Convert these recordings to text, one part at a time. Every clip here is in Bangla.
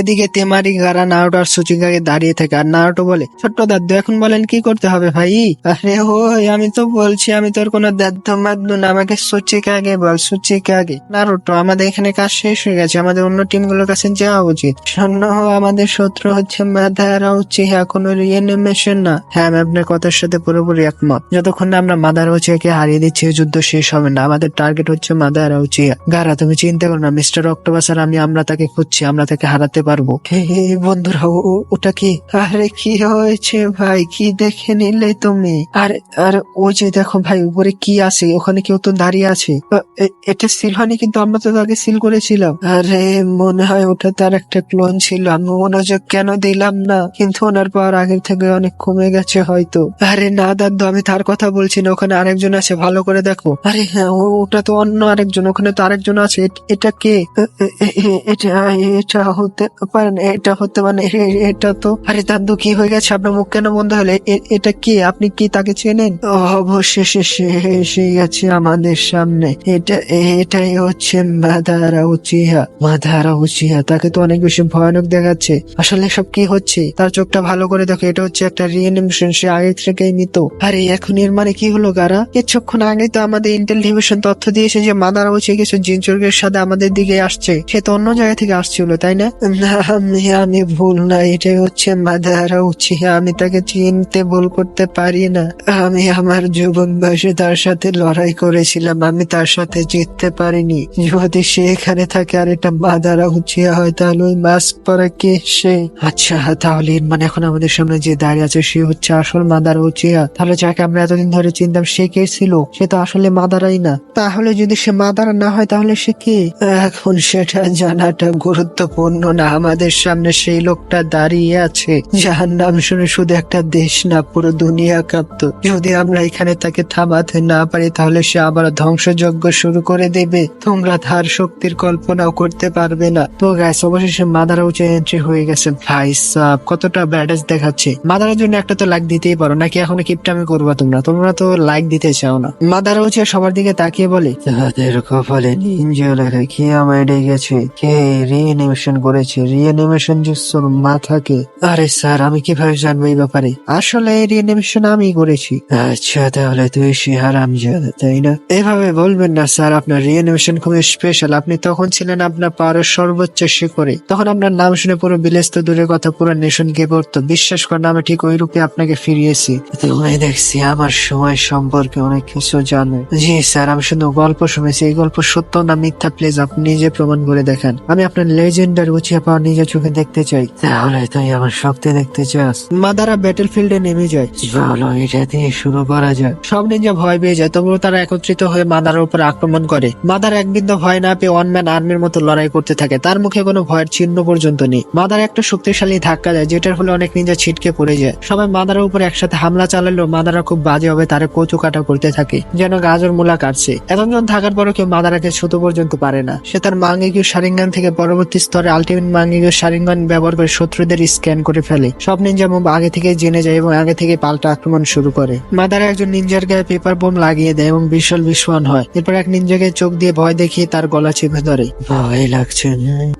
এদিকে তেমারি, গারা, নারুটো আর সুচিকাকে দাঁড়িয়ে থাকে। আর নারুটো বলে, ছোট্ট দাদু এখন বলেন কি করতে হবে ভাই? আরে ওই, আমি তো বলছি, আমি তোর কোনো দাদু মাদু না, আমাকে সুচিকাকে বল সুচিকাকে নারুটো, আমাদের এখানে কাজ শেষ হয়ে গেছে, আমাদের অন্য টিমগুলোর কাছে যাওয়া উচিত। শোন, আমাদের শত্রু হচ্ছে মাদারা উচিহা কোনো রিয়েনিমেশন না। হ্যাঁ আমি আপনার কথার সাথে পুরোপুরি একমত। যতক্ষণ না আমরা মাদারা উচিয়াকে হারিয়ে দিচ্ছি যুদ্ধ শেষ হবে না। আমাদের টার্গেট হচ্ছে মাদারা উচিয়া গারা, তুমি চিন্তা করো না, মিস্টার অক্টোপাস আর আমি, আমরা তাকে খুঁজছি, আমরা তাকে হারাতে পারব। হে, বন্ধুরা ওটা কি? আরে কি হয়েছে ভাই? কি দেখে নিলে তুমি? আর আর ওই যে দেখো ভাই উপরে কি আছে? ওখানে কেউ তো দাঁড়িয়ে আছে। এটা সিল হয়নি কিন্তু আমরা তো তাকে সিল করেছিলাম। আরে মনে হয় ওটা তার একটা ক্লোন ছিল। আমি মনোযোগ কেন দিলাম না? কিন্তু ওনার পর আগের থেকে অনেক কমে গেছে হয়তো। আরে না দাদু আমি তার কথা বলছি না। ওখানে আরেকজন আছে ভালো করে দেখো। আরে হ্যাঁ ওটা তো অন্য আরেকজন ওখানে তো আরেকজন আছে। এটা কে? এটা এটা হতে পারে না, এটা হতে মানে এটা তো, আরে দাদু, কি হয়ে গেছে? আপনার মুখ কেন বন্ধ হলে? এটা কে? আপনি কি তাকে চেনেন? অবশেষে সে এসে গেছে আমাদের সামনে। এটা, এটাই হচ্ছে মাদারা উচিহা মাদারা উচিহা তাকে তো অনেক বেশি ভয়ানক দেখাচ্ছে। আসলে সব কি হচ্ছে? তার চোখটা ভালো করে দেখো, এটা হচ্ছে একটা রিয়েনিমেশন সে আগে থেকেই নিত। আরে, এখন এর মানে কি হলো গারা কিছুক্ষণ আগে তো আমাদের ইন্টেল ডিভিশন তথ্য দিয়েছে যে মাদারা উচিয়ে কিছু জিনচুর্গের সাথে আমাদের দিকে আসছে। সে তো অন্য জায়গা থেকে আসছিল, তাই না? না, আমি আমি ভুল না এটাই হচ্ছে মাদারা উচিয়া আমি তাকে চিনতে ভুল করতে পারি না। আমি আমার যুবক বয়সে তার সাথে লড়াই করেছিলাম আমি তার সাথে জিততে পারিনি। যদি সে এখানে থাকে আর এটা মাদারা উচিয়া হয় তাহলে ওই মাস্ক পরা কে সে? আচ্ছা তাহলে মানে এখন আমাদের সামনে যে দাঁড়িয়ে আছে সে হচ্ছে আসল মাদারা উচিয়া তাহলে যাকে আমরা এতদিন ধরে চিনতাম সে কে ছিল? সে তো আসলে মাদারাই না। তাহলে যদি সে মাদারা না হয় তাহলে সে কে? এখন সেটা জানাটা গুরুত্বপূর্ণ না। আমাদের সামনে সেই লোকটা দাঁড়িয়ে আছে। যার নাম শুনে শুধু একটা দেশ না, পুরো দুনিয়া কাঁপত। যদি আমরা এখানে তাকে থামাতে না পারি, তাহলে সে আবার ধ্বংসযজ্ঞ শুরু করে দেবে। তোমরা তার শক্তির কল্পনাও করতে পারবে না। তো গাইস অবশেষে মাদারা উঁচে এন্ট্রি হয়ে গেছে। ভাই কতটা ব্যাডেজ দেখাচ্ছে। মাদারার জন্য একটা তো লাইক দিতেই পারো, নাকি এখনও কিপটামি করবা তোমরা? তোমরা তো লাইক দিতে চাও না। মাদারা উঁচে সবার দিকে তাকিয়ে বলে তাদের কপালে নিঞ্জা লেখা কে আমায় ডেকেছে। কে রিএনিমেশন করেছে? রিএনিমেশন আরে স্যার, আমি কীভাবে জানব এই ব্যাপারে? আসলে রিএনিমেশন আমি করেছি। আচ্ছা তাহলে তুই সে হারাম তাই না? এভাবে বলবেন না স্যার, আপনার রিএনিমেশন খুবই স্পেশাল আপনি তখন ছিলেন আপনার পাওয়ারের সর্বোচ্চ শিখরে তখন আপনার নাম শুনে পুরো বিলেস তো দূরের কথা পুরো নেশন কে পড়তো। বিশ্বাস করেন, আমি ঠিক ওই রূপে আপনাকে ফিরিয়েছি। তুমি দেখছি আমার সময় সম্পর্কে অনেক কিছু জানো। জি স্যার, আমি শুধু গল্প শুনেছি। এই গল্প সত্য না মিথ্যা, প্লিজ আপনি নিজে প্রমাণ করে দেখান। আমি আপনার লেজেন্ডার উচিয়ে পাওয়া নিজের চোখে দেখতে চাই। তাহলে তুই আমার শক্তি দেখতে চাস। মাদারা ব্যাটেল ফিল্ডে নেমে যায়। চলো এটা দিয়ে শুরু করা যায় সব নিনজা ভয় পেয়ে যায় তবুও তারা একত্রিত হয়ে মাদারার উপর আক্রমণ করে। মাদার এক বিন্দু ভয় না পেয়ে ওয়ান ম্যান আর্মির মতো লড়াই করতে থাকে। তার মুখে কোনো ভয়ের চিহ্ন পর্যন্ত নেই। মাদার একটা শক্তিশালী ধাক্কা দেয় যেটার ফলে অনেক নিনজা ছিটকে পড়ে যায়। সবাই মাদারার উপর একসাথে হামলা চালালেও মাদারা খুব বাজে হবে তারা কচু কাটা করতে থাকে যেন গাজর মূলা কাটছে। এতজন থাকার পরও কেউ মাদারাকে ছোট পর্যন্ত পারে না। সে তার মাঙ্গিকীয় সারিঙ্গান থেকে পরবর্তী স্তরে আলটিমেট মাঙ্গিকীয় সারিঙ্গান ব্যবহার করে শত্রুদের স্ক্যান করে ফেলে। সব নিনজা মুভ আগে থেকে জেনে যায় এবং আগে থেকে পাল্টা আক্রমণ শুরু করে। মাদারা একজন নিনজার গায়ে পেপার বোম লাগিয়ে দেয় এবং বিশাল বিস্ফোরণ হয়। এরপর এক নিনজাকে চোখ দিয়ে ভয় দেখিয়ে তার গলা চেপে ধরে। ভয় লাগছে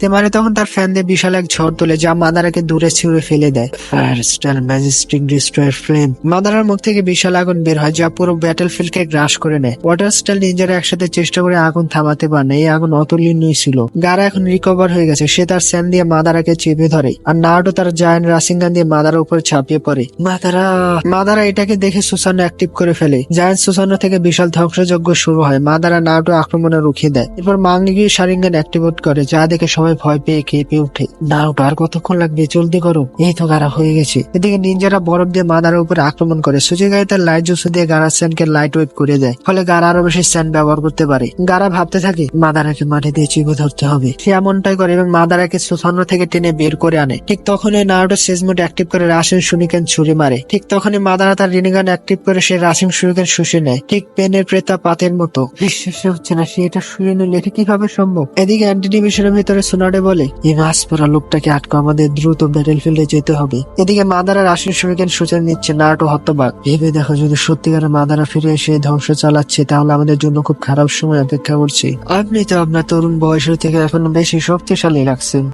তেমারে তখন তার ফ্যান দিয়ে বিশাল এক ঝড় তোলে যা মাদারাকে দূরে ছুঁড়ে ফেলে দেয়। Fire star majestic destroyer flame মাদারার মুখ থেকে বিশাল আগুন বের হয় যা পুরো ব্যাটেল ফিল্ডকে গ্রাস করে নেয়। ওয়াটার স্টাইল নিনজারা একসাথে চেষ্টা করে আগুন থামাতে পারে এই আগুন অতুলনীয় ছিল। গারা এখন রিকভার হয়ে গেছে। সে তার স্যান দিয়ে মাদারাকে চেপে ধরে আর নার্ডো তার জায়ান্ট রাসিংগান দিয়ে মাদারার উপর ছাপিয়ে পড়ে। মাদারা! মাদারা এটাকে দেখে সুসান্ন অ্যাক্টিভ করে ফেলে। জায়ান্ট সুসান্ন থেকে বিশাল ধ্বংসযজ্ঞ শুরু হয়। মাদারা নার্ডো আক্রমণে রুখিয়ে দেয়। এরপর মাঙ্গি সারিঙ্গান অ্যাক্টিভেট করে, যা দেখে সবাই ভয় পেয়ে কেঁপে ওঠে। নার্ডো আর কতক্ষণ লাগবে? জলদি করো। এই তো গারা হয়ে গেছে। এদিকে নিনজারা বরফ দিয়ে মাদারার উপর আক্রমণ করে। সুজিগায় তার লাইট জুসে দিয়ে গারা স্যানকে লাইট ওয়েট করে দেয়। ফলে গারা আরও বেশি স্যান ব্যবহার করতে পারে। গারা ভাবতে থাকে, মাদারাকে মাটি দিয়ে চিপে ধরতে হবে। সে এমনটাই করে এবং মাদারাকে সুসান্ন থেকে টেনে বের করে আনে। ঠিক তখনই নারুটো সেজ মোড অ্যাক্টিভ করে রাশিং শুনিকেন ছুরি মারে। ঠিক তখনই মাদারা তার রিনিগান অ্যাক্টিভ করে সে রাশিং শুরিকেন শুষে নেয়। ঠিক পেনের প্রেতা পাতের মতো। বিশ্বাস হচ্ছে না সে এটা শুয়ে নিল এটা কীভাবে সম্ভব? এদিকে অ্যান্টি মিশনের ভিতরে সোনাডে বলে এই মাছ পরা লোকটাকে আটকা আমাদের দ্রুত ব্যাটেল ফিল্ডে যেতে হবে। এদিকে মাদারা রাশিং শুরিকেন সূচনা নিচ্ছে নারুটো হতবাক ভেবে দেখো যদি সত্যিকারের মাদারা ফিরে এসে ধ্বংস চালাচ্ছে, তাহলে আমাদের জন্য খুব খারাপ সময় অপেক্ষা করছে। আপনি তো আপনার তরুণ বয়সের থেকে এখন বেশি শক্তিশালী লাগছেন।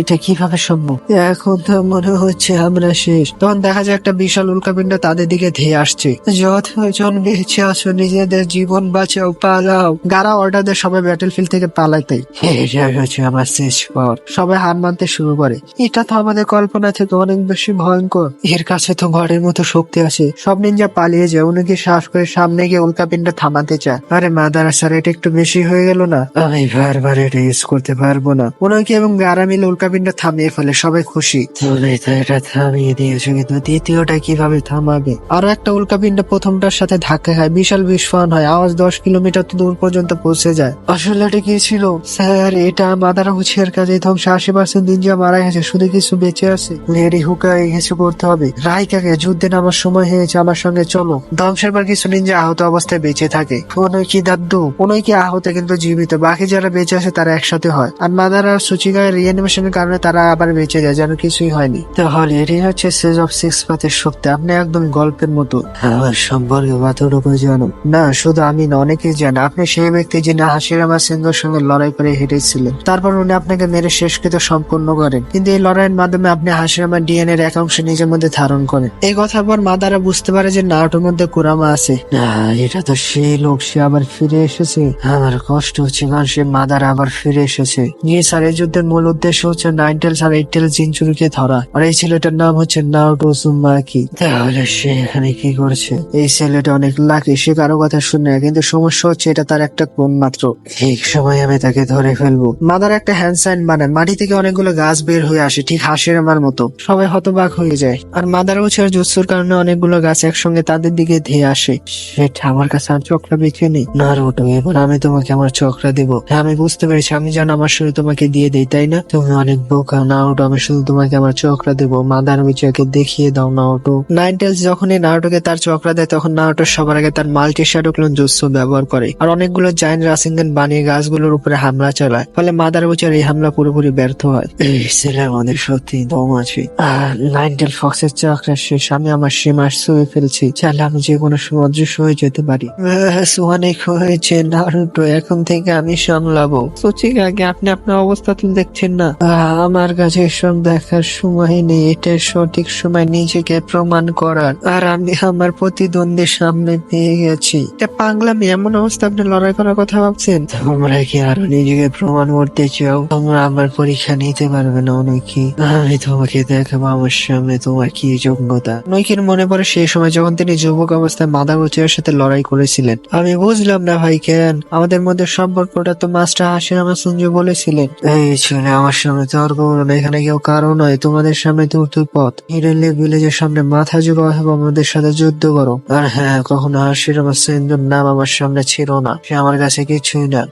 এটা কীভাবে সম্ভব? এখন তো মনে হচ্ছে আমরা শেষ। তখন দেখা যায় একটা বিশাল উল্কাপিণ্ড তাদের দিকে ধেয়ে আসছে। যতজন বেঁচে আছো নিজেদের জীবন বাঁচাও পালাও। গারা অর্ডার দেয় সবাই ব্যাটেল ফিল্ড থেকে পালাইতে এটা হচ্ছে আমার শেষ পর সবাই হার মানতে শুরু করে। এটা তো আমাদের কল্পনা থেকে অনেক বেশি ভয়ঙ্কর। এর কাছে তো ঘরের মতো শক্তি আছে। সব নিনজা পালিয়ে যায় উনিকে শ্বাস করে সামনে গিয়ে উল্কাপিণ্ড থামাতে চায়। আরে মাদারা স্যার এটা একটু বেশি হয়ে গেল না? আমি বারবার এটা ইউজ করতে পারব না। উনাকে এবং গারা মিলে উল্কাপিণ্ড থামিয়ে ফেলে সবাই খুশি। তুমি তো এটা থামিয়ে দিয়েছ কিন্তু দ্বিতীয়টা কীভাবে থামাবে? আরও একটা উল্কাপিণ্ড প্রথমটার সাথে ধাক্কা খায় বিশাল বিস্ফোরণ হয় আওয়াজ দশ কিলোমিটার দূর পর্যন্ত পৌঁছে যায়। আসলে এটা কি ছিল? স্যার এটা মাদারা হুছিয়ার কাজে ধ্বংস আশি পার্সেন্ট নিনজা মারা গেছে শুধু কিছু বেঁচে আছে। লেডি হুকায় কিছু করতে হবে। রাইকাকে যুদ্ধে নামার সময় হয়েছে আমার সঙ্গে চলো। ধ্বংসের পর কিছু নিনজা আহত অবস্থায় বেঁচে থাকে। কোনোই কি দাদ্দু কোনোই কি আহত কিন্তু জীবিত। বাকি যারা বেঁচে আছে তারা একসাথে হয়। আর মাদার আর সুচিকার রিঅ্যানিমেশনের কারণে তারা আবার বেঁচে যায়, যেন কিছুই হয়নি। তাহলে এটাই হচ্ছে সেজ অফ সিক্স পাতের শক্তি। আপনি একদম গল্পের মতো। আমার সম্পর্কে কতটুকু জানো না, শুধু আমি না, অনেকেই জানে। আপনি সেই ব্যক্তি যিনি হাসিরামা সিংহের সঙ্গে লড়াই করে হেরেছিলেন তারপর উনি আপনাকে মেরে শেষকৃত সম্পন্ন করেন। কিন্তু এই লড়াইয়ের মাধ্যমে আপনি হাসিরামার ডিএনএর এক অংশ নিজের মধ্যে ধারণ করেন। এই কথার পর মাদারা বুঝতে পারে যে নাটোর মধ্যে কুরামা আছে। না, এটা তো সেই লোক, সে আবার ফিরে এসেছে। আমার কষ্ট হচ্ছে, কারণ সে মাদার আবার ফিরে এসেছে। নিয়ে স্যার যুদ্ধের মূল উদ্দেশ্য হচ্ছে নাইন টেলস আর এইট টেলস জিনচুরিকে ধরা। আর এই ছেলেটার নাম হচ্ছে নাওটো সুমাকি তাহলে সে এখানে কি করছে? এই ছেলেটা অনেক লাকি, সে কারও কথা শুনে কিন্তু সমস্যা হচ্ছে এটা তার একটা কোন মাত্র। ঠিক সময় আমি তাকে ধরে ফেলব। মাদার একটা হ্যান্ড সাইন বানান মাটি থেকে অনেকগুলো গাছ বের হয়ে আসে, ঠিক হাসির আমার মতো। সবাই হতবাক হয়ে যায়। আর মাদার উছের জুৎসুর কারণে অনেকগুলো গাছ একসঙ্গে তাদের দিকে ধেয়ে আসে। সেটা আমার কাছে আর চক্রা বেঁচে নেই। না রোটো এবার আমি তোমাকে আমার চক্রা দেব। হ্যাঁ আমি বুঝতে পেরেছি, আমি যেন আমার শুরু তোমাকে দিয়ে দেই তাই না? তুমি অনেক বোকা না ওটো আমি শুধু তোমাকে আমার চক্রা দেবো। মাদার উইচাকে দেখিয়ে দাও না ওটো নাইন টেলস যখনই নারুটোকে তার চক্রা দেয় তখন নারুটো সবার আগে তার মাল্টি শ্যাডো ক্লোন জুৎসু ব্যবহার করে। আর অনেকগুলো জাইন রাসিঙ্গেন বানিয়ে গাছগুলোর উপরে হামলা চালায়। ফলে মাদার উইচার এই হামলা পুরোপুরি ব্যর্থ হয়। এই ছেলের মধ্যে সত্যি দম আছে। আর নাইন ফক্সের চক্রা শেষ আমি আমার সীমা ছুঁয়ে ফেলছি। চাইলে আমি যে কোনো সময় হয়ে যেতে পারি। ব্যাস, অনেক হয়েছে এখন থেকে আমি সামলাবো। সচিক আগে আপনি আপনার অবস্থা তো দেখছেন না। আমার কাছে এসব দেখার সময় নেই। এটা সঠিক সময় নিজেকে প্রমাণ করার। আর আমি আমার প্রতিদ্বন্দ্বীর সামনে পেয়ে গেছি। পাগলামি, এমন অবস্থা, আপনি লড়াই করার কথা ভাবছেন? তোমরা কি আরও নিজেকে প্রমাণ করতে চাও? তোমরা আমার পরীক্ষা নিতে পারবে না, অনেকে। আমি তোমাকে দেখাবো, আমার সামনে তোমার কি যোগ্যতা। নৈকির মনে পড়ে সেই সময় যখন তিনি যুবক অবস্থায় মাদা উচিয়ার সাথে লড়াই করেছিলেন। আমি বুঝলাম না ভাই কেন? আমাদের মধ্যে সম্পর্কটা তো মাস্টার হাসির আমার সঞ্জু বলেছিলেন। এই ছেলে আমার সামনে তর্ক করো না, এখানে কেউ কারও নয়। তোমাদের সামনে দুটো পথ। হিরেলে ভিলেজের সামনে মাথা জুবাও এবং আমাদের সাথে যুদ্ধ করো। আর হ্যাঁ কখনো হাসির আমার সঞ্জুর নাম আমার সামনে ছিল না। সে আমার কাছে কিছুই না।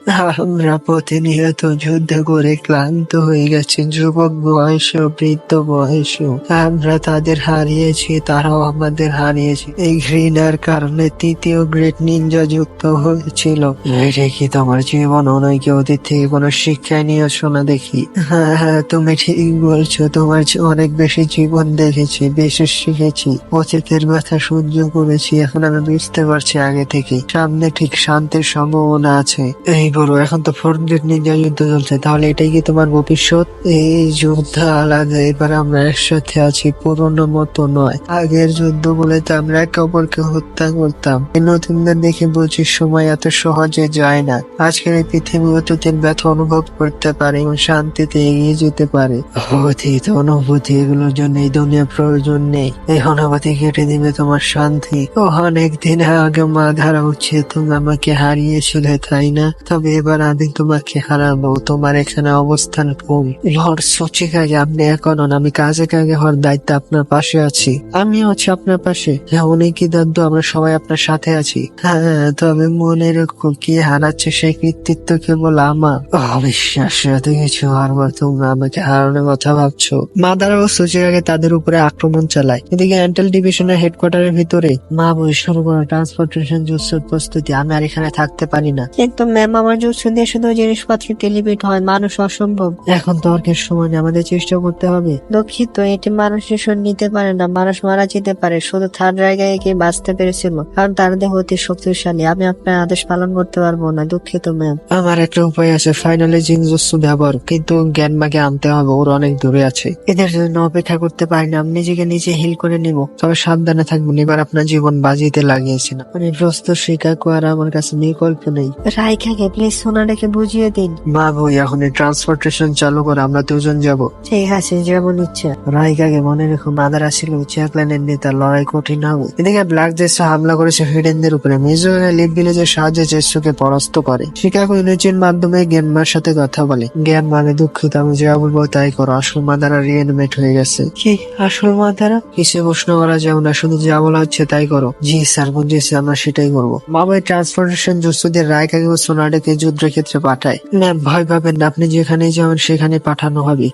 আমরা প্রতিনিয়ত যুদ্ধ করে ক্লান্ত হয়ে গেছি। যুবক বয়সেও বৃদ্ধ বয়সেও আমরা তাদের হারিয়েছি, তারাও আমাদের হারিয়েছে। এই ঘৃণার কারণে তৃতীয় গ্রেট নিনজা যুক্ত হয়েছিল। এটা কি তোমার জীবন অনৈকে অতীত থেকে কোনো শিক্ষায় নিয়েছো না? দেখি। হ্যাঁ হ্যাঁ তুমি ঠিক বলছো, তোমার অনেক বেশি জীবন দেখেছি, বেশি শিখেছি, অতীতের ব্যথা সহ্য করেছি, এখন আমি বুঝতে পারছি আগে থেকে। সামনে ঠিক শান্তির সম্ভাবনা আছে। এই বড় এখন তো ফোর গ্রেড নিনজা যুদ্ধ চলছে, তাহলে এটাই কি তোমার ভবিষ্যৎ? এই যুদ্ধ আলাদা, এবার আমরা একসাথে আছি, পুরোনো মতো নয়। আগের যুদ্ধ বলে তো আমরা একে অপরকে হত্যা করতাম। এই নতুনদের দেখে বুঝি সময় এত সহজে যায় না। আজকের এই পৃথিবী অতীতের ব্যথা অনুভব করতে পারে শান্তিতে এগিয়ে যেতে পারে। অতীত অনুভূতি এগুলোর জন্য এই দুনিয়া প্রয়োজন নেই। এই অনুভূতি কেটে দিবে তোমার শান্তি। অনেক দিন আগে মা ধারা উচিত তুমি আমাকে হারিয়েছিলে, তাই না? তবে এবার আমি তোমাকে হারাবো। তোমার এখানে অবস্থান কম। লর্ড সচিকাকে আপনি এখন আমি কাজে কাজে হওয়ার দায়িত্ব আপনার পাশে আছি। আমিও আছি আপনার পাশে। হ্যাঁ অনেকই দাদ্দু আমরা সবাই আপনার সাথে আছি। হ্যাঁ তবে মনে কি হারাচ্ছে সেই কৃতিত্ব কেবল আমার। অবিশ্বাস কিছু হারবার তোমরা আমাকে হারানোর কথা ভাবছ। মাদার ও সুচিকাকে তাদের উপরে আক্রমণ চালায়। এদিকে অ্যান্টেল ডিভিশনের হেডকোয়ার্টারের ভিতরে মা বই শুরু করো ট্রান্সপোর্টেশন জুসের প্রস্তুতি। আমি আর এখানে থাকতে পারি না। কিন্তু ম্যাম আমার জুৎসু দিয়ে শুধু জিনিসপত্র টেলিভিট হয়, মানুষ অসম্ভব। এখন তর্কের সময়, আমাদের চেষ্টা করতে হবে। দুঃখিত, এটি মানুষ নিতে পারে না, মানুষ মারা যেতে পারে। শুধু থার্ড জায়গায় গিয়ে বাঁচতে পেরেছিল, কারণ তার দেহ অতি শক্তিশালী। আমি আপনার আদেশ পালন করতে পারব না, দুঃখিত ম্যাম আমার একটা উপায় আছে ফাইনালি জিনজুসু ব্যবহার। পারো কিন্তু জ্ঞানমাকে আনতে হবে ওর অনেক দূরে আছে। এদের জন্য অপেক্ষা করতে পারি না আমি নিজেকে নিজে হিল করে নিব। তবে সাবধানে থাকবেন এবার আপনার জীবন বাজিতে লাগিয়েছি না। মানে প্রস্তুত শিকাকু আর আমার কাছে বিকল্প নেই। রাইখাকে প্লিজ সোনাটাকে বুঝিয়ে দিন। মা বই এখন ট্রান্সপোর্টেশন চালু করে আমরা দুজন যাব। ঠিক আছে যেমন ইচ্ছা রাইকাকে মনে রেখো মাদার আসছিল চেয়ারপ্ল্যানের নেতা লড়াই কঠিন হবে। এদিকে ব্ল্যাক জেসা হামলা করেছে হিডেনদের উপরে মিজোরা লিপ ভিলেজের সাহায্যে জেসুকে পরাস্ত করে। শিকাগো ইউনিটির মাধ্যমে জ্ঞানমার সাথে কথা বলে। জ্ঞান মানে দুঃখিত আমি যা বলব তাই করো। আসল মাদারা রিএনিমেট হয়ে গেছে। কি? আসল মাদারা? কিসে প্রশ্ন করা যাবে না শুধু যা বলা হচ্ছে তাই করো। জি স্যার বুঝেছি আমরা সেটাই করব। মামাই ট্রান্সপোর্টেশন জুসুদের রায়কাকে ও সোনাডেকে যুদ্ধক্ষেত্রে পাঠায়। ম্যাম ভয় পাবেন না আপনি যেখানে যাবেন সেখানে পাঠানো হবে।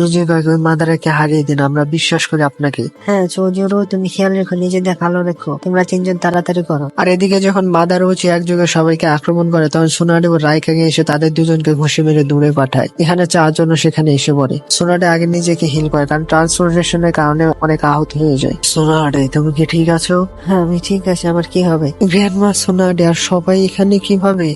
নিজে ওই মাদারাকে হারিয়ে দিন আমরা বিশ্বাস করি আপনাকে। হ্যাঁ চৌজুরু তুমি খেয়াল রেখো নিজেদের ভালো রেখো। তোমরা তিনজন তাড়াতাড়ি করো। আর এদিকে যখন মাদার হচ্ছে একযোগে সবাইকে আক্রমণ করে তখন সোনাডে ও রায়কাকে এসে তাদের দুজনকে ঘুষি মেরে দূরে পাঠায়। এখানে চারজন সেখানে এসে পড়ে। সোনাডে আগে নিজেকে হিল করে, কারণ ট্রান্সপোর্টেশনের কারণে অনেক আহত হয়ে যায়। সোনাডে তুমি কি ঠিক আছো? হ্যাঁ আমি ঠিক আছে আমার কি হবে? গ্র্যান্ডমা সোনাডে আর সবাই এখানে কীভাবে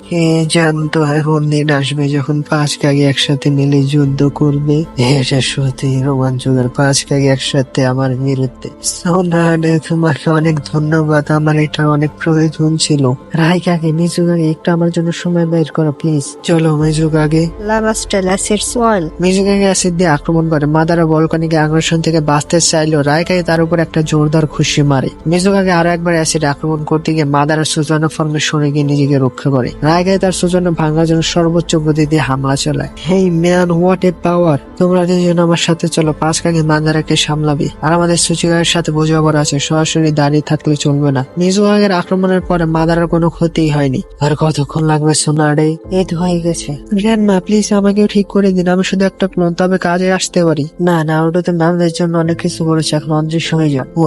জানতো এখন দিন আসবে যখন পাঁচ কাগে একসাথে মিলে যুদ্ধ করবে? এটা সত্যি রোমাঞ্চকর পাঁচ কাগে একসাথে আমার বিরুদ্ধে। সোনাডে তোমাকে অনেক ধন্যবাদ, আমার এটা অনেক প্রয়োজন ছিল। রাইকাকে মিজুকাকে একটু আমার জন্য সময় বের করো, প্লিজ। চলো মিজুকাকে লাভা অ্যাসিড সয়েল। মিজুকাকে অ্যাসিড দিয়ে আক্রমণ করে। মাদারা বলকানিকে আগ্রাসন থেকে বাঁচতে চাইলেও রায়কাকে তার উপর একটা জোরদার খুশি মারে। মিজুকাকে আরও একবার অ্যাসিড আক্রমণ করতে গিয়ে মাদারা সুজানো ফর্মে সরে গিয়ে নিজেকে রক্ষা করে। রায়কায় তার সুজানো ভাঙার জন্য সর্বোচ্চ গতি দিয়ে হামলা চালায়। Hey man what a power? তোমরা দুজন আমার সাথে চলো পাঁচ কাকে মাদারাকে সামলাবে। আর আমাদের সুচিকারের সাথে বোঝাপড়া আছে সরাসরি দাঁড়িয়ে থাকলে চলবে না। মিজুকাকের আক্রমণের পরে মাদারার কোনো ক্ষতিই হয়নি। আর কতক্ষণ লাগবে সোনারে? তো হয়ে গেছে। গ্র্যান্ডমা প্লিজ আমাকেও ঠিক করে দিন আমি শুধু একটা ক্লোন তবে কাজে আসতে পারি। না না ওটা তো ম্যামদের জন্য অনেক কিছু করেছে এখন অদৃশ্য হয়ে যান ও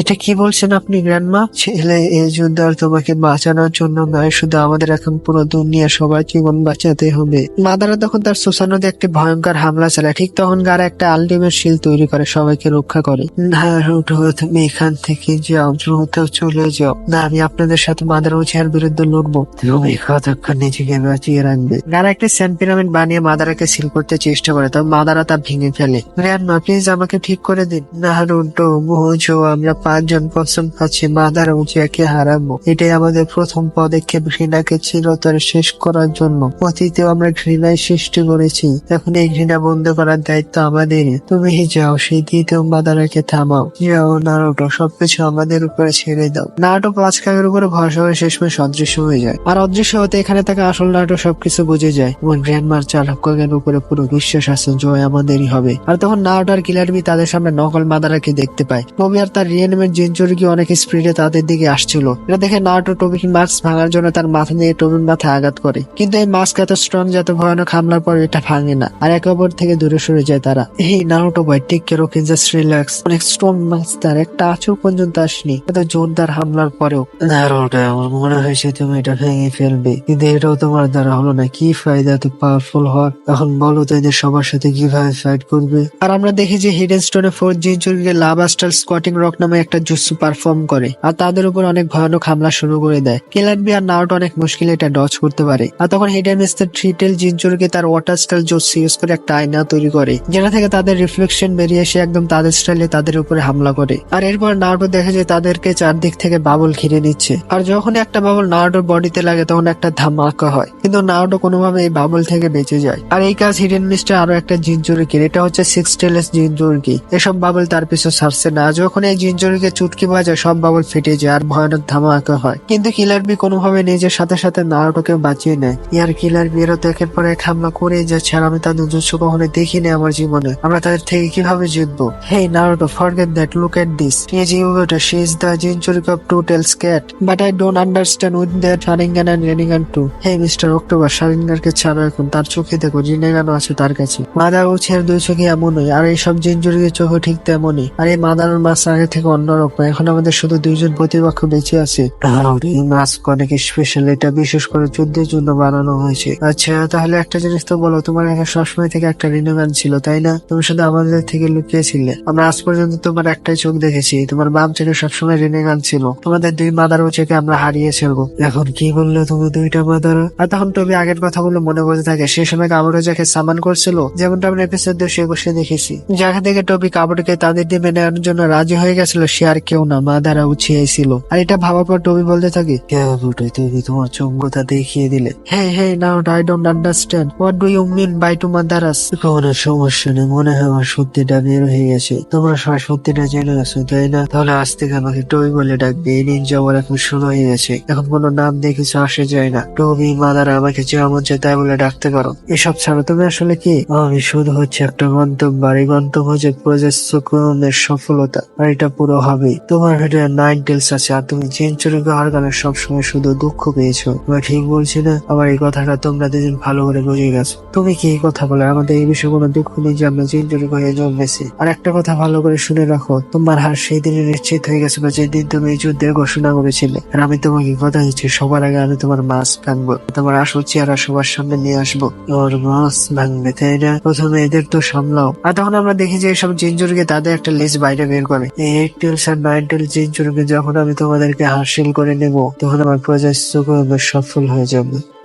এটা কি বলছেন আপনি গ্র্যান্ডমা? ছেলে এই যুদ্ধ আর তোমাকে বাঁচানোর জন্য নয় শুধু আমাদের এখন পুরো দুনিয়া সবার জীবন বাঁচাতে হবে। মাদারা তখন তার সুসানোতে একটি ভয়ঙ্কর হামলা চালায় ঠিক তখন গারা একটা আলটিমেট শিল তৈরি করে সবাইকে রক্ষা করে। না রুটো তুমি এখান থেকে যাও দ্রুত চলে যাও। না আমি আপনাদের সাথে মাদারা উচিয়ার বিরুদ্ধে লড়বো। তুমি কতক্ষণ নিজেকে বাঁচিয়ে রাখবে? গারা একটি স্যান্ড পিরামিড বানিয়ে মাদারাকে সিল করতে চেষ্টা করে, তবে মাদারা তা ভেঙে ফেলে। গ্র্যান্ডমা প্লিজ আমাকে ঠিক করে দিন। না রুটো বুঝো আমরা পাঁচজন কসম খাচ্ছি মাদার উচিয়াকে হারাবো। এটাই আমাদের প্রথম পদক্ষেপ ঘৃণাকে চিরতরে শেষ করার জন্য। অতীতেও আমরা ঘৃণায় সৃষ্টি করেছি। এখন এই ঘৃণা বন্ধ করার দায়িত্ব আমাদের তুমি যাও, সেই দ্বিতীয় মাদারাকে থামাও। যাও, নারুটো, সবকিছু আমাদের উপরে ছেড়ে দাও। নারুটো পাঁচ কাকের উপরে ভরসা হয়ে শেষমেশ অদৃশ্য হয়ে যায়। আর অদৃশ্য হতে এখানে থাকা আসল নারুটো সবকিছু বুঝে যায়। এবং গ্র্যান্ডমার চালকের উপরে পুরো বিশ্বাস আছে জয় আমাদেরই হবে। আর তখন নারুটো আর কিলারবি তাদের সামনে নকল মাদারাকে দেখতে পায়। টবি আর তার রিয়েনিমেট জিনচুরিকে অনেক স্পিডে তাদের দিকে আসছিল। এটা দেখে নারুটো টবির মাস্ক ভাঙার জন্য তার মাথা নিয়ে টবির মাথায় আঘাত করে। কিন্তু এই মাস্ক এত স্ট্রং যাতে ভয়ানক হামলার পর এটা ভাঙে না। আর একে অপর থেকে দূরে সরে যায় তারা। এই নারুটো ভাই take care okay just relax অনেক স্ট্রং মাস্ক তার। একটা আঁচড় পর্যন্ত আসনি। এত জোরদার হামলার পরেও। নারুটো আমার মনে হয়েছে তুমি এটা ভেঙে ফেলবে। কিন্তু এটাও তোমার দ্বারা হলো না। কি ফায়দা এত পাওয়ারফুল হওয়ার? এখন বলো তো এদের সবার সাথে কীভাবে ফাইট করবে? আর আমরা দেখি যে hidden স্টোনে four lava star squatting rock নামে একটা জুসু পারফর্ম করে। আর তাদের উপর অনেক ভয়ানক হামলা শুরু করে দেয়। কিলারবি আর নারুটো অনেক মুশকিল এটা ডজ করতে পারে। আর তখন হিডেন মিস্টার থ্রিটেল জিনচুরিকে তার ওয়াটার স্টাইল জোস ইউজ করে একটা আয়না তৈরি করে, যেটা থেকে তাদের রিফ্লেকশন বেরিয়ে এসে একদম তাদের স্টাইলে তাদের উপরে হামলা করে। আর এরপর নারুটো দেখে যে তাদেরকে চারদিক থেকে বাবল ঘিরে নিচ্ছে। আর যখন একটা বাবল নারুটোর বডিতে লাগে, তখন একটা ধামাকা হয়। কিন্তু নারুটো কোনোভাবে এই বাবল থেকে বেঁচে যায়। আর এই কাজ হিডেন মিস্টার আরও একটা জিনচুরিকির এটা হচ্ছে সিক্স টেলেস জিনচুরিকি এসব বাবল তার পিছু ছাড়ছে না। যখন এই জিনচুরিকে চুটকি বাজায় সব বাবল ফেটে যায় আর ভয়ানক ধামাকা হয়। কিন্তু কিলার বি কোনোভাবে নিজের সাথে সাথে নারুটোকে বাঁচিয়ে নেয়। ইয়ার কিলার বিয়েরও তো একের পর এক হামলা করে যাচ্ছে আর আমি তাদের দুঃস্ব কখনো দেখিনি আমার জীবনে। আমরা তাদের থেকে কীভাবে জিতবো? Hey Naruto forget that look at this is Yuta she is the jinchuriki of two tails cat but I don't understand with that Sharingan and Rinnegan too hey mister October শারিঙ্গানকে ছাড়া এখন। তার চোখে দেখো জিনেগানো আছে তার কাছে। মাদার উছের দুই চোখে এমনই, আর এইসব জিনচুরিকের চোখে ঠিক তেমনই। আর এই মাদার মাছ আগে থেকে অন্যরকম, এখন আমাদের শুধু দুইজন প্রতিপক্ষ বেঁচে আছে। মাস্ক অনেক স্পেশাল এটা বিশেষ করে যুদ্ধের জন্য বানানো হয়েছে। আচ্ছা তাহলে একটা জিনিস তো বলো, তোমার এখানে সবসময় থেকে একটা রিনোগান ছিল, তাই না? তুমি শুধু আমাদের থেকে লুকিয়েছিলে। আমরা আজ পর্যন্ত তোমার একটাই চোখ দেখেছি, তোমার বাম চোখে সবসময় রিনেগান ছিল। তোমাদের দুই মাদার উচেকে আমরা হারিয়ে ফেলব। এখন কি বললে তুমি দুইটা মাদার? আর তখন তুমি আগের কথাগুলো মনে করতে থাকে, সে সময় ওরা যাকে সামান করছিল যেমনটা আমরা এপিসোড সে বসে দেখেছি। যাকে থেকে টবি কাপড়কে তাদের দিয়ে মেনে নেওয়ার জন্য রাজি হয়ে গেছিল সে আর কেউ না মা দ্বারা উঠিয়েছিল। আর এটা ভাবার পর টবি বলতে থাকে "কেউ বুটো, তুমি তোমার যোগ্যতা দেখিয়ে দিলে? Hey hey now I don't understand what do you mean by two Madaras কোনো সমস্যা নেই মনে হয় আমার সত্যিটা বের হয়ে গেছে। তোমরা সবাই সত্যিটা জেনে গেছো তাই না? তাহলে আজ থেকে আমাকে টবি বলে ডাকবে এই নিনজা আমার এখন শুরু হয়ে গেছে। এখন কোনো নাম কিছু আসে যায় না। টবি মাদারা আমাকে যে মন চায় তাই বলে ডাকতে পারো। এসব ছাড়া তুমি আসলে কি? আমি শুধু হচ্ছে একটা গন্তব্য আর এই গন্তব্য হচ্ছে প্রজেক্টের সফলতা। আর এটা পুরো হবে তোমার ভিতরে নাইন টেলস আছে আর তুমি চেঞ্চুরি হওয়ার কারণে সবসময় শুধু দুঃখ পেয়েছ। আমি ঠিক বলছি না, আমার এই কথাটা তোমরা দুজন ভালো করে বুঝে গেছো। তুমি কি এই কথা বলে? আমাদের এই বিষয়ে কোনো দুঃখ নেই যে আমরা চেঞ্চুরি হয়ে জন্মেছি। আর একটা কথা ভালো করে শুনে রাখো, তোমার হার সেই দিনে নিশ্চিত হয়ে গেছিল যেদিন তুমি এই যুদ্ধের ঘোষণা করেছিলে। আর আমি তোমাকে কথা দিচ্ছি, সবার আগে আমি তোমার মাছ ভাঙবো, তোমার আসল চেহারা সবার সামনে নিয়ে আসব। ওর মাছ ভাঙবে, তাই না? প্রথমে এদের তো সামলাও। আর তখন আমরা দেখি যে এইসব জিঞ্জুরকে তাদের একটা লিস্ট বাইরে বের করে। এই এইট টেলস আর নাইন যখন আমি তোমাদেরকে হাসিল করে নেব, তখন আমার প্রজেক্ট সফল হয়ে যাবে।